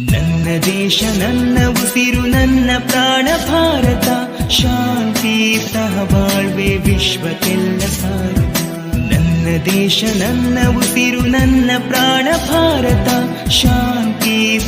ನನ್ನ ದೇಶ, ನನ್ನ ಉಸಿರು, ನನ್ನ ಪ್ರಾಣ, ಭಾರತ. ಶಾಂತಿ ಬಾಳ್ವೆ ವಿಶ್ವಕ್ಕೆಲ್ಲ ಸಾರತ ನನ್ನ ದೇಶ, ನನ್ನ ಉಸಿರು, ನನ್ನ ಪ್ರಾಣ, ಭಾರತ. ಶಾಂತಿ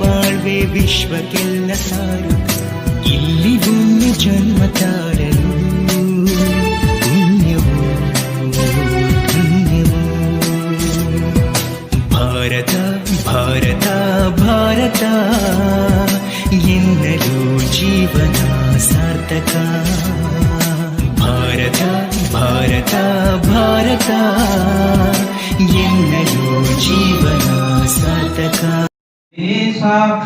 ಬಾಳ್ವೆ ವಿಶ್ವಕ್ಕೆಲ್ಲ ಸಾರತ ಇಲ್ಲಿ ಭೂಮಿ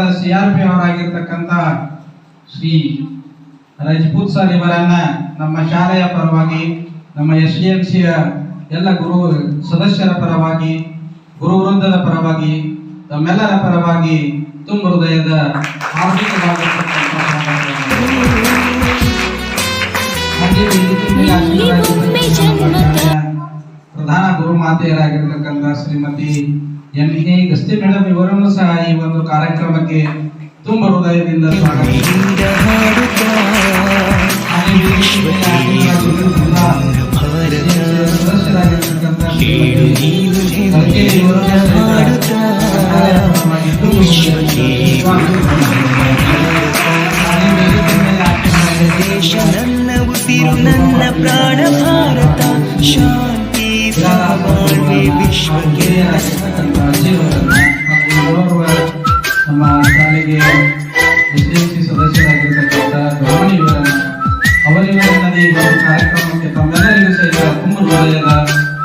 ನಮ್ಮ ಆರ್ ಸಿಆರ್ಪಿ ಅವರಾಗಿರ್ತಕ್ಕಂಥ ಶ್ರೀ ರಜಪೂತ್ ಸರ್ ಇವರನ್ನ ನಮ್ಮ ಶಾಲೆಯ ಪರವಾಗಿ ನಮ್ಮ ಎಸ್ ಡಿ ಎಂ ಸಿಯ ಎಲ್ಲ ಗುರು ಸದಸ್ಯರ ಪರವಾಗಿ ಗುರು ವೃಂದದ ಪರವಾಗಿ ತಮ್ಮೆಲ್ಲರ ಪರವಾಗಿ ತುಂಬ ಹೃದಯದ ಪ್ರಧಾನ ಗುರು ಮಾತೆಯರಾಗಿರ್ತಕ್ಕಂಥ Shrimati M A Gasti madam ಇವರನ್ನು ಸಹ ಈ ಒಂದು ಕಾರ್ಯಕ್ರಮಕ್ಕೆ ತುಂಬ ಹೃದಯದಿಂದ ದೇಶ ನನ್ನ ಉಸಿರು, ನನ್ನ ಪ್ರಾಣ ಭಾರತ ಮತ್ತು ವಿಶ್ವಕ್ಕೆ ನಮ್ಮ ಶಾಲೆಗೆ ಎಸ್ಡಿಎಂಸಿ ಸದಸ್ಯರಾಗಿರ್ತಕ್ಕಂಥ ಗೌರವಣಿ ಇವರನ್ನ ಅವರಿವರನ್ನ ಈ ಕಾರ್ಯಕ್ರಮಕ್ಕೆ ತಮ್ಮೆಲ್ಲರಿಗೂ ಸಹಿತ ತುಂಬ ಹೃದಯದ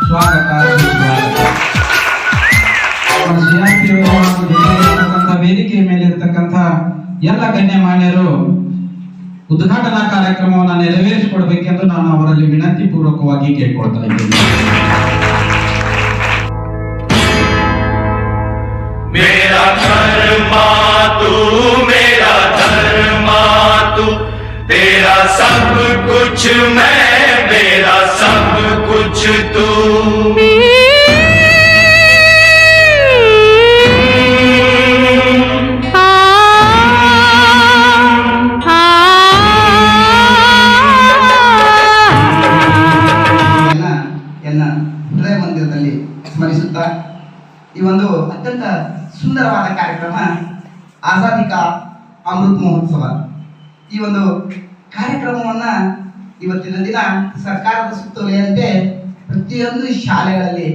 ಸ್ವಾಗತ ಸುಸ್ವಾಗತ ವೇದಿಕೆಯ ಮೇಲೆ ಇರತಕ್ಕಂಥ ಎಲ್ಲ ಗಣ್ಯಮಾನ್ಯರು ಉದ್ಘಾಟನಾ ಕಾರ್ಯಕ್ರಮವನ್ನು ನೆರವೇರಿಸಿಕೊಡ್ಬೇಕೆಂದು ನಾನು ಅವರಲ್ಲಿ ವಿನಂತಿ ಪೂರ್ವಕವಾಗಿ ಕೇಳ್ಕೊಳ್ತಾ ಇದ್ದೇನೆ. कुछ मैं मेरा सब कुछ तू ಎಲ್ಲ ಎಲ್ಲ ಹೃದಯ ಮಂದಿರದಲ್ಲಿ ಸ್ಮರಿಸುತ್ತಾ ಈ ಒಂದು ಅತ್ಯಂತ ಸುಂದರವಾದ ಕಾರ್ಯಕ್ರಮ ಆಜಾದಿ ಕಾ ಅಮೃತ್ ಮಹೋತ್ಸವ ಈ ಒಂದು ಕಾರ್ಯಕ್ರಮವನ್ನ ಇವತ್ತಿನ ದಿನ ಸರ್ಕಾರದ ಸುತ್ತೋಲೆಯಂತೆ ಪ್ರತಿಯೊಂದು ಶಾಲೆಗಳಲ್ಲಿ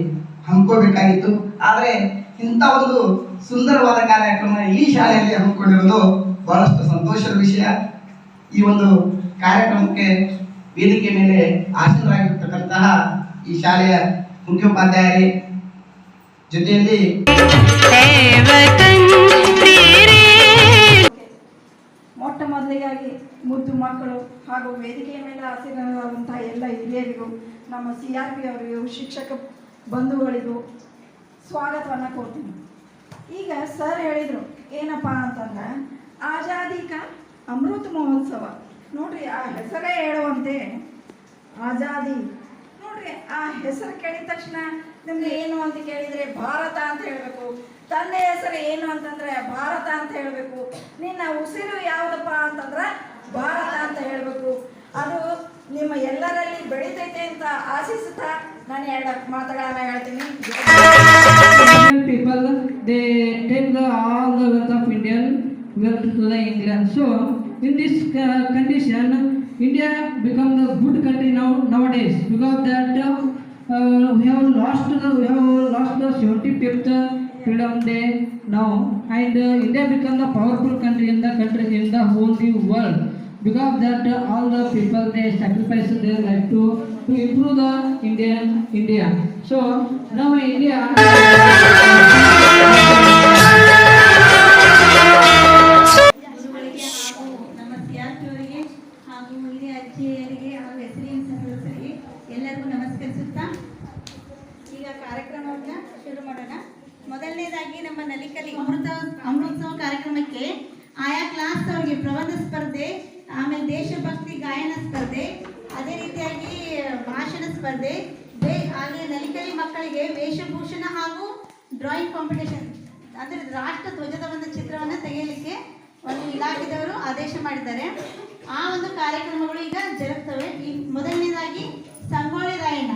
ಹಮ್ಮಿಕೊಳ್ಬೇಕಾಗಿತ್ತು. ಆದರೆ ಇಂಥ ಒಂದು ಸುಂದರವಾದ ಕಾರ್ಯಕ್ರಮ ಈ ಶಾಲೆಯಲ್ಲಿ ಹಮ್ಮಿಕೊಂಡಿರುವುದು ಬಹಳಷ್ಟು ಸಂತೋಷದ ವಿಷಯ. ಈ ಒಂದು ಕಾರ್ಯಕ್ರಮಕ್ಕೆ ವೇದಿಕೆ ಮೇಲೆ ಆಸೀನರಾಗಿರ್ತಕ್ಕಂತಹ ಈ ಶಾಲೆಯ ಮುಖ್ಯೋಪಾಧ್ಯಾಯರೇ ಜೊತೆಯಲ್ಲಿ ಮೊಟ್ಟ ಮೊದಲಿಗಾಗಿ ಮುದ್ದು ಮಕ್ಕಳು ಹಾಗೂ ವೇದಿಕೆಯ ಮೇಲೆ ಆಸೀನರಾದಂತಹ ಎಲ್ಲ ಹಿರಿಯರಿಗೂ, ನಮ್ಮ ಸಿ ಆರ್ ಪಿ ಅವರಿಗೂ, ಶಿಕ್ಷಕ ಬಂಧುಗಳಿಗೂ ಸ್ವಾಗತವನ್ನು ಕೊಡ್ತೀನಿ ಈಗ ಸರ್ ಹೇಳಿದರು, ಏನಪ್ಪ ಅಂತಂದ್ರೆ, ಆಜಾದಿ ಕಾ ಅಮೃತ ಮಹೋತ್ಸವ. ನೋಡ್ರಿ, ಆ ಹೆಸರೇ ಹೇಳುವಂತೆ ಆಜಾದಿ. ನೋಡ್ರಿ, ಆ ಹೆಸರು ಕೇಳಿದ ತಕ್ಷಣ ನಿಮ್ಗೆ ಏನು ಅಂತ ಕೇಳಿದರೆ ಭಾರತ ಅಂತ ಹೇಳಬೇಕು. ತಂದೆ ಹೆಸರು ಏನು ಅಂತಂದ್ರೆ ಭಾರತ ಅಂತ ಹೇಳಬೇಕು ನಿನ್ನ ಉಸಿರು ಯಾವುದಪ್ಪ ಅಂತಂದ್ರೆ ಭಾರತ ಅಂತ ಹೇಳಬೇಕು ಅದು ನಿಮ್ಮ ಎಲ್ಲರಲ್ಲಿ ಬೆಳಿತೈತೆ ಅಂತ ಆಶಿಸುತ್ತಾ ನಾನು ಎರಡು ಮಾತುಗಳನ್ನ ಹೇಳ್ತೀನಿ people they they take all of Indian wealth to the England. So in this uh, condition, India become the good country now nowadays because that uh, uh, we have lost the we have lost the 75th freedom day now, and uh, India become the powerful country in the country in the whole new world. because that uh, all the people they sacrifice their life to to improve the Indian India. So now India. ಎಲ್ಲರಿಗೂ ನಮಸ್ಕರಿಸುತ್ತಾ ಈಗ ಕಾರ್ಯಕ್ರಮವನ್ನು ಶುರು ಮಾಡೋಣ ಮೊದಲನೇದಾಗಿ ನಮ್ಮ ನಲಿಕಲಿ ಅಮೃತ ಅಮೃತೋತ್ಸವ ಕಾರ್ಯಕ್ರಮಕ್ಕೆ ಆಯಾ class ಅವರಿಗೆ ಪ್ರಬಂಧ ಸ್ಪರ್ಧೆ, ಆಮೇಲೆ ದೇಶಭಕ್ತಿ ಗಾಯನ ಸ್ಪರ್ಧೆ, ಅದೇ ರೀತಿಯಾಗಿ ಭಾಷಣ ಸ್ಪರ್ಧೆ ಹಾಗೆ ನಲಿಕಲಿ ಮಕ್ಕಳಿಗೆ ವೇಷಭೂಷಣ ಹಾಗೂ ಡ್ರಾಯಿಂಗ್ ಕಾಂಪಿಟೇಷನ್ ಅಂದರೆ ರಾಷ್ಟ್ರ ಧ್ವಜದ ಒಂದು ಚಿತ್ರವನ್ನು ತೆಗೆಯಲಿಕ್ಕೆ ಒಂದು ಇಲಾಖೆದವರು ಆದೇಶ ಮಾಡಿದ್ದಾರೆ. ಆ ಒಂದು ಕಾರ್ಯಕ್ರಮಗಳು ಈಗ ಜರುಗ್ತವೆ. ಈ ಮೊದಲನೇದಾಗಿ ಸಂಗೊಳ್ಳಿ ರಾಯಣ್ಣ.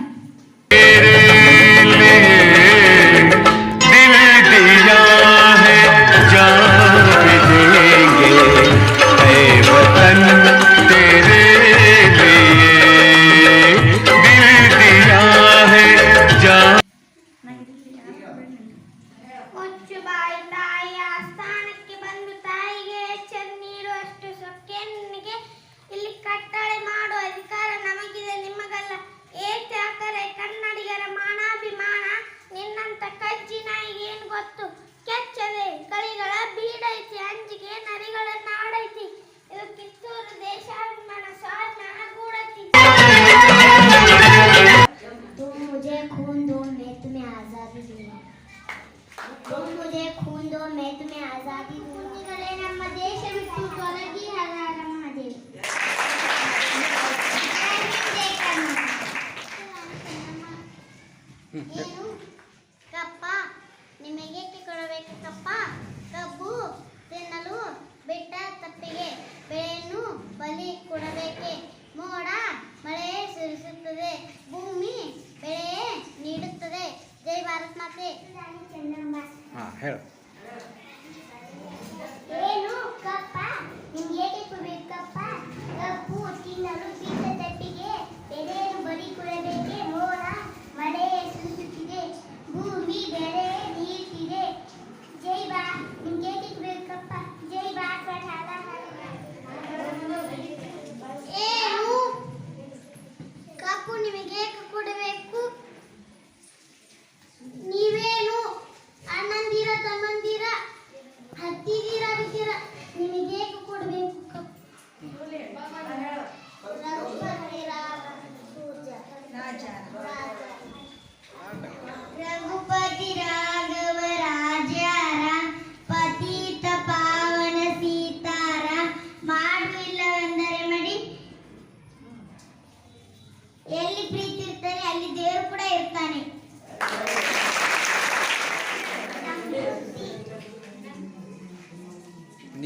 ಮುಂದೋ ಮೇ ಆಜಾದಿ ಸ್ಫೂರ್ತಿಗಳೇ ನಮ್ಮ ದೇಶ ಬಿಟ್ಟು ತೊಲಗಿ ಹರ ಕಪ್ಪ ನಿಮಗೆ ಕೊಡಬೇಕು ಕಪ್ಪ? ಕಬ್ಬು ತಿನ್ನಲು ಬಿಟ್ಟ ತಪ್ಪಿಗೆ ಬೆಳೆಯನ್ನು ಬಲಿ ಕೊಡಬೇಕೆ? ಮೋಡ ಮಳೆ ಸುರಿಸುತ್ತದೆ. ಭೂಮಿ ಬೆಳೆಯೇ ನೀಡುತ್ತದೆ. ಜೈ ಭಾರತ್ ಮಾತೆ. ಹೇಳು.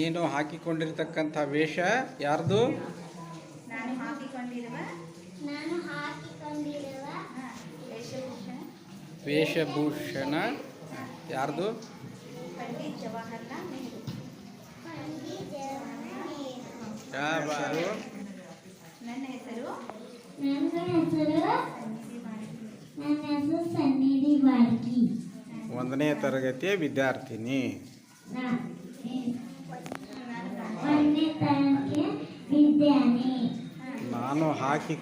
ನೀನು ಹಾಕಿಕೊಂಡಿರ್ತಕ್ಕಂಥ ವೇಷ ಯಾರ್ದು? ನಾನು ಹಾಕಿಕೊಂಡಿರುವ ನಾನು ಹಾಕಿಕೊಂಡಿರುವ ವೇಷಭೂಷಣ. ವೇಷಭೂಷಣ. ಯಾರ್ದು? ಪಂಡಿತ್ ಜವಾಹರ್ಲಾಲ್ ನೆಹರು. ಪಂಡಿತ್ ಜವಾಹರ್ಲಾಲ್ ಯಾರು? ನನ್ನ ಹೆಸರು ನನ್ನ ಹೆಸರು ನನ್ನ ಹೆಸರು ಸನ್ನಿಧಿ ಬಾಡ್ಗಿ ಒಂದನೇ ತರಗತಿಯ ವಿದ್ಯಾರ್ಥಿನಿ. नानु हाकु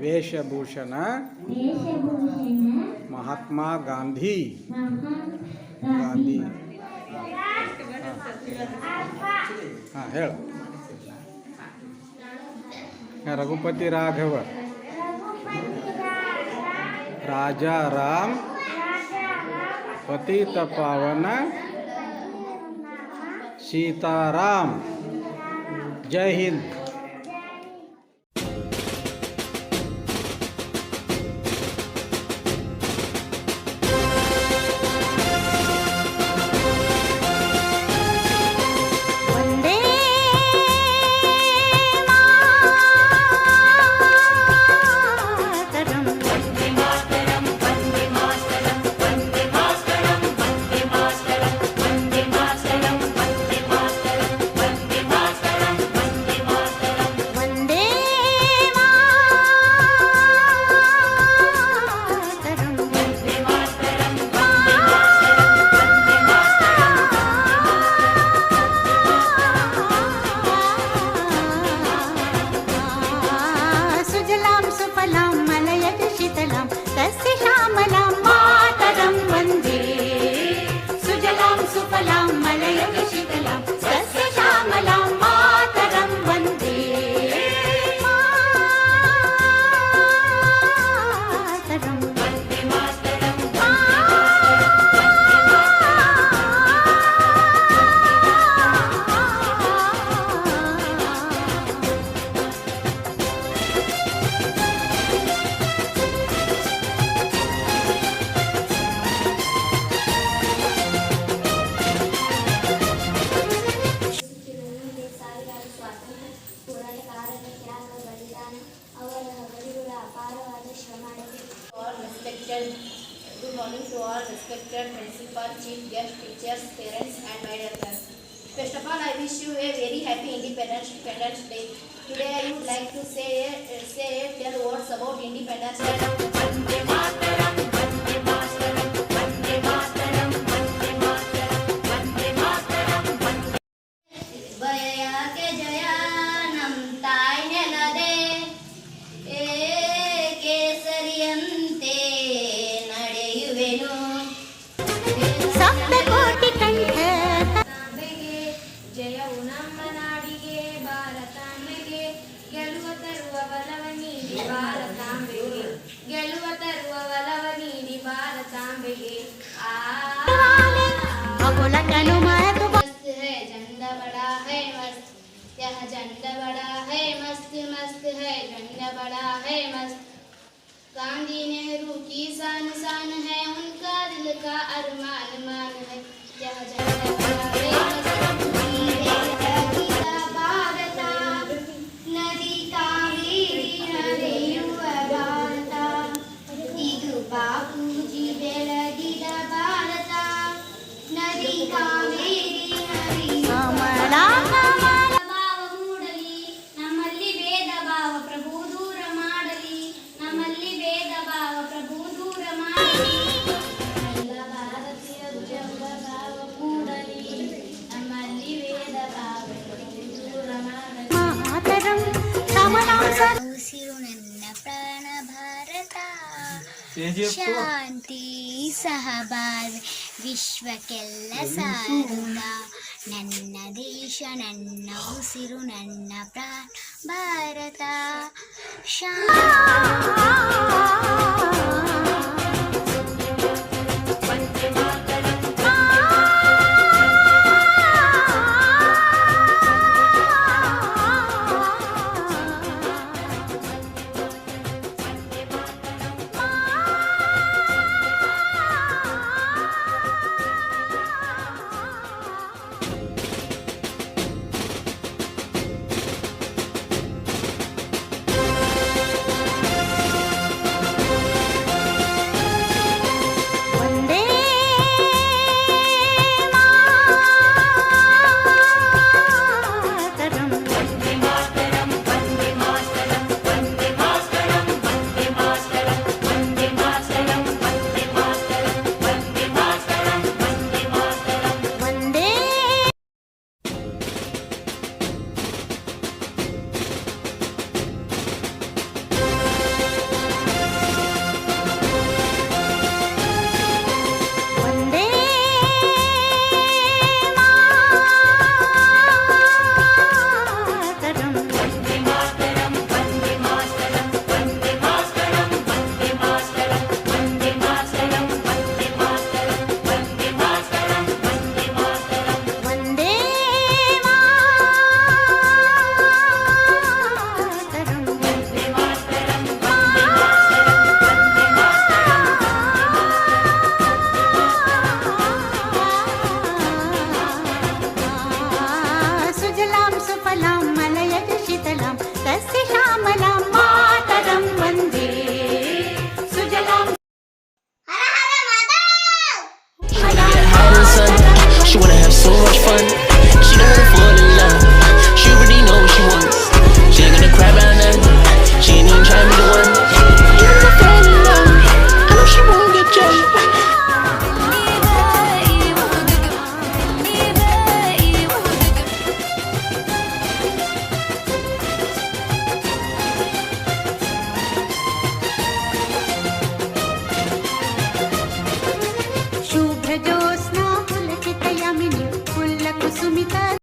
वेशभूषण महात्मा गांधी गांधी हाँ है रघुपति राघव राजा राम पति तपावना सीताराम। जय Hind. Parents, and my dear class. First of all, I wish you a very happy Independence, Day. Today, I would like to say, uh, say tell words about Independence Day. झंडा बड़ा है, मस्त मस्त है झंडा बड़ा है, मस्त। गांधी नेहरू की शान शान है, उनका दिल का अरमान, मान है। यह झंडा बड़ा जी बेलगी भारत नदी का ಶಾಂತಿ ಸಹಬಾಳ್ವೆ ವಿಶ್ವಕ್ಕೆಲ್ಲ ಸಾರುತ್ತ ನನ್ನ ದೇಶ ನನ್ನ ಉಸಿರು ನನ್ನ ಪ್ರಾಣ ಭಾರತ ಶಾಂತಿ